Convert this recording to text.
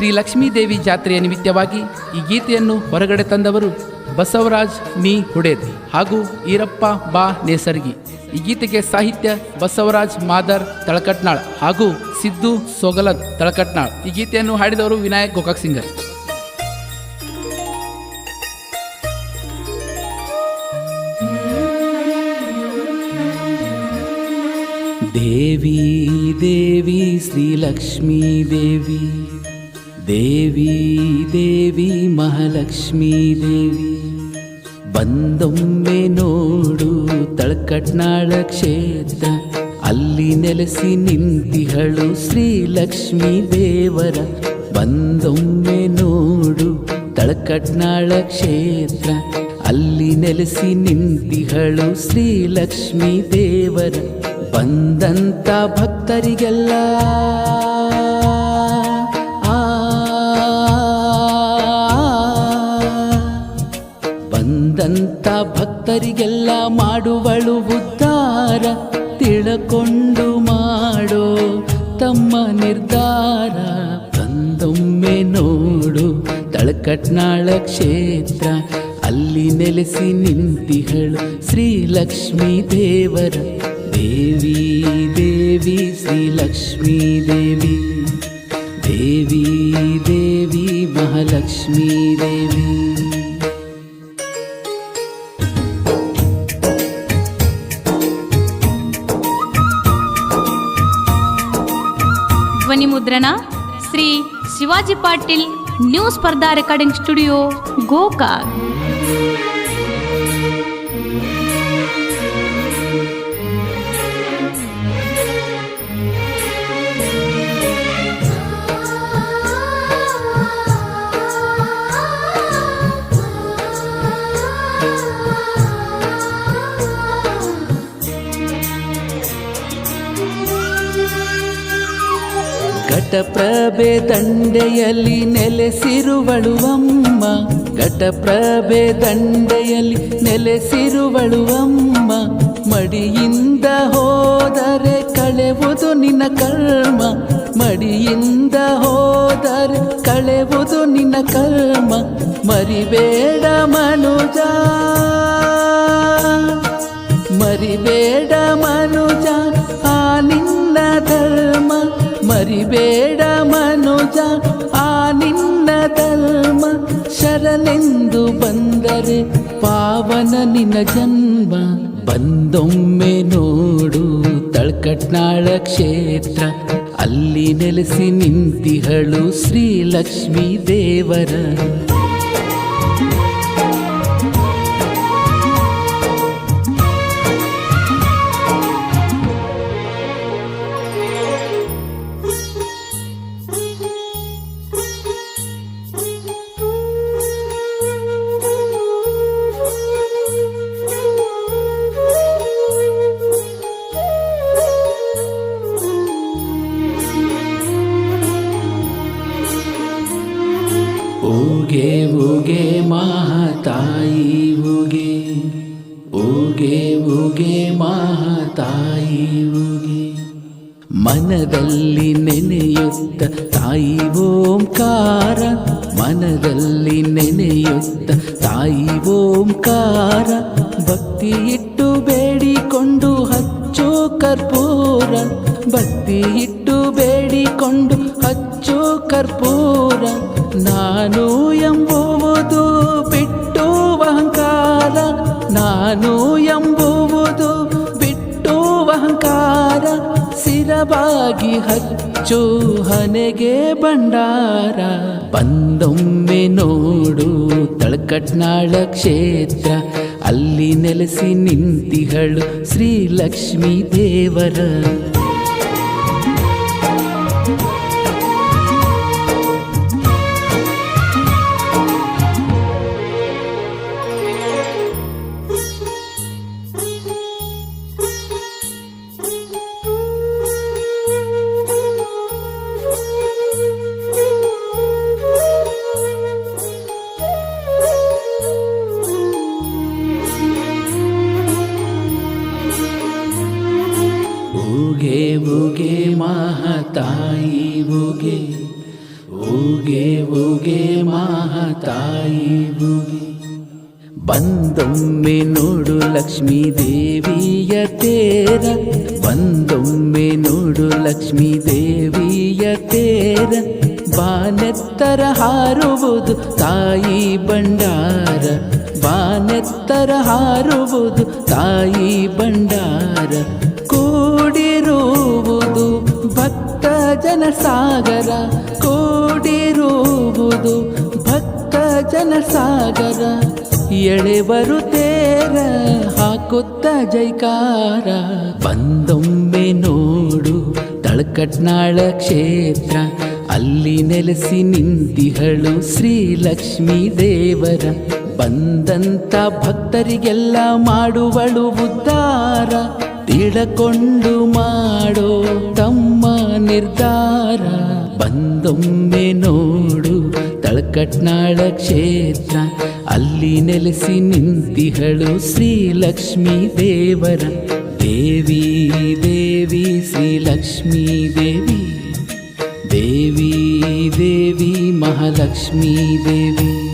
ಶ್ರೀ ಲಕ್ಷ್ಮೀದೇವಿ ಜಾತ್ರೆಯ ನಿಮಿತ್ತವಾಗಿ ಈ ಗೀತೆಯನ್ನು ಹೊರಗಡೆ ತಂದವರು ಬಸವರಾಜ್ ಮೀ ಹುಡೇದ್ ಹಾಗೂ ಈರಪ್ಪ ಬಾ ನೇಸರ್ಗಿ. ಈ ಗೀತೆಗೆ ಸಾಹಿತ್ಯ ಬಸವರಾಜ್ ಮಾದರ್ ತಳಕಟ್ನಾಳ್ ಹಾಗೂ ಸಿದ್ದು ಸೊಗಲದ್ ತಳಕಟ್ನಾಳ್. ಈ ಗೀತೆಯನ್ನು ಹಾಡಿದವರು ವಿನಾಯಕ್ ಗೋಕಾಕ್ ಸಿಂಗರ್. ದೇವಿ ದೇವಿ, ಶ್ರೀ ಲಕ್ಷ್ಮೀ ದೇವಿ ದೇವಿ, ಮಹಾಲಕ್ಷ್ಮೀ ದೇವಿ, ಬಂದೊಮ್ಮೆ ನೋಡು ತಳಕಟ್ನಾಳ ಕ್ಷೇತ್ರ, ಅಲ್ಲಿ ನೆಲೆಸಿ ನಿಂತಿಹಳು ಶ್ರೀ ಲಕ್ಷ್ಮೀ ದೇವರ, ಬಂದೊಮ್ಮೆ ನೋಡು ತಳಕಟ್ನಾಳ ಕ್ಷೇತ್ರ, ಅಲ್ಲಿ ನೆಲೆಸಿ ನಿಂತಿಹಳು ಶ್ರೀ ಲಕ್ಷ್ಮೀ ದೇವರ, ಬಂದಂತ ಭಕ್ತರಿಗೆಲ್ಲ ಭಕ್ತರಿಗೆಲ್ಲ ಮಾಡುವಳು ಉದ್ಧಾರ, ತಿಳಕೊಂಡು ಮಾಡೋ ತಮ್ಮ ನಿರ್ಧಾರ. ಬಂದೊಮ್ಮೆ ನೋಡು, ತಳಕಟ್ನಾಳ ಕ್ಷೇತ್ರ, ಅಲ್ಲಿ ನೆಲೆಸಿ ನಿಂತಿಹಳು ಶ್ರೀ ಲಕ್ಷ್ಮೀ ದೇವರ. ದೇವಿ ದೇವಿ ಶ್ರೀ ಲಕ್ಷ್ಮೀ ದೇವಿ. ದೇವಿ ದೇವಿ, ಮಹಾಲಕ್ಷ್ಮೀ ದೇವಿ. ಮುದ್ರಣ ಶ್ರೀ ಶಿವಾಜಿ ಪಾಟೀಲ್ ನ್ಯೂ ಸ್ಪರ್ಧಾ ರೆಕಾರ್ಡಿಂಗ್ ಸ್ಟುಡಿಯೋ ಗೋಕಾಕ್. ಘಟಪ್ರಭೆ ದಂಡೆಯಲ್ಲಿ ನೆಲೆಸಿರುವಳು ಅಮ್ಮ ಘಟಪ್ರಭೆ ದಂಡೆಯಲ್ಲಿ ನೆಲೆಸಿರುವಳು ಅಮ್ಮ ಮಡಿಯಿಂದ ಹೋದರೆ ಕಳೆವುದು ನಿನ್ನ ಕರ್ಮ. ಮಡಿಯಿಂದ ಹೋದರೆ ಕಳೆವುದು ನಿನ್ನ ಕರ್ಮ. ಮರಿಬೇಡ ಮನುಜ ಶರನೆಂದು ಬಂದರೆ ಪಾವನ ನಿನ್ನ ಜನ್ಮ. ಬಂದೊಮ್ಮೆ ನೋಡು ತಳ್ಕಟ್ನಾಳ ಕ್ಷೇತ್ರ. ಅಲ್ಲಿ ನೆಲೆಸಿ ನಿಂತಿಹಳು ಶ್ರೀ ಲಕ್ಷ್ಮೀ ದೇವರ ಮಹಾತಾಯಿ ಓಗೆ ಉಗೆ ಉಗೆ ಮಹಾತಾಯಿ ಉಗೆ ಮನದಲ್ಲಿ ನೆನೆಯುತ್ತ ತಾಯಿ ಓಂಕಾರ, ಮನದಲ್ಲಿ ನೆನೆಯುತ್ತ ತಾಯಿ ಓಂಕಾರ. ಭಕ್ತಿ ಇಟ್ಟು ಬೇಡಿಕೊಂಡು ಹಚ್ಚೋ ಕರ್ಪೂರ, ಭಕ್ತಿ ಇಟ್ಟು ಬೇಡಿಕೊಂಡು ಹಚ್ಚೋ ಕರ್ಪೂರ. ಅಹಂಕಾರ ಸಿರವಾಗಿ ಹಚ್ಚು ಹನೆಗೆ ಭಂಡಾರ. ಬಂದೊಮ್ಮೆ ನೋಡು ತಳಕಟ್ನಾಳ ಕ್ಷೇತ್ರ. ಅಲ್ಲಿ ನೆಲೆಸಿ ನಿಂತಿಗಳು ಶ್ರೀಲಕ್ಷ್ಮೀ ದೇವರ. ಓಗೆ ಬುಗೆ ಊಗೆ ಊಗೆ ಮಹಾತಾಯಿ ಊಗೆ ಬಂದೊಮ್ಮೆ ನೋಡು ಲಕ್ಷ್ಮೀ ದೇವಿಯ ತೇರ, ಬಂದೊಮ್ಮೆ ನೋಡು ಲಕ್ಷ್ಮೀ ದೇವಿಯ ತೇರ. ಬಾನೆತ್ತರ ಹಾರುವುದು ತಾಯಿ ಭಂಡಾರ, ಬಾನೆತ್ತರ ಹಾರುವುದು ತಾಯಿ ಭಂಡಾರ. ಕೂಡಿರುವುದು ಭಕ್ತ ಜನಸಾಗರ ಕೂಡಿರುವುದು ಭಕ್ತ ಜನಸಾಗರ. ಎಳೆ ಬರುತ್ತೇರ ಹಾಕುತ್ತ ಜೈಕಾರ. ಬಂದೊಮ್ಮೆ ನೋಡು ತಳಕಟ್ನಾಳ ಕ್ಷೇತ್ರ. ಅಲ್ಲಿ ನೆಲೆಸಿ ನಿಂತಿಹಳು ಶ್ರೀಲಕ್ಷ್ಮೀ ದೇವರ. ಬಂದಂತ ಭಕ್ತರಿಗೆಲ್ಲ ಮಾಡುವಳು ಉದ್ಧಾರ. ತಿಳಕೊಂಡು ಮಾಡೋ ತಮ್ಮ ನಿರ್ಧಾರ. ಬಂದೊಮ್ಮೆ ನೋಡು ತಳಕಟ್ನಾಳ ಕ್ಷೇತ್ರ. ಅಲ್ಲಿ ನೆಲೆಸಿ ನಿಂತಿಹಳು ಶ್ರೀಲಕ್ಷ್ಮೀ ದೇವರ. ದೇವಿ ದೇವಿ, ಶ್ರೀಲಕ್ಷ್ಮೀ ದೇವಿ. ದೇವಿ ದೇವಿ, ಮಹಾಲಕ್ಷ್ಮೀ ದೇವಿ.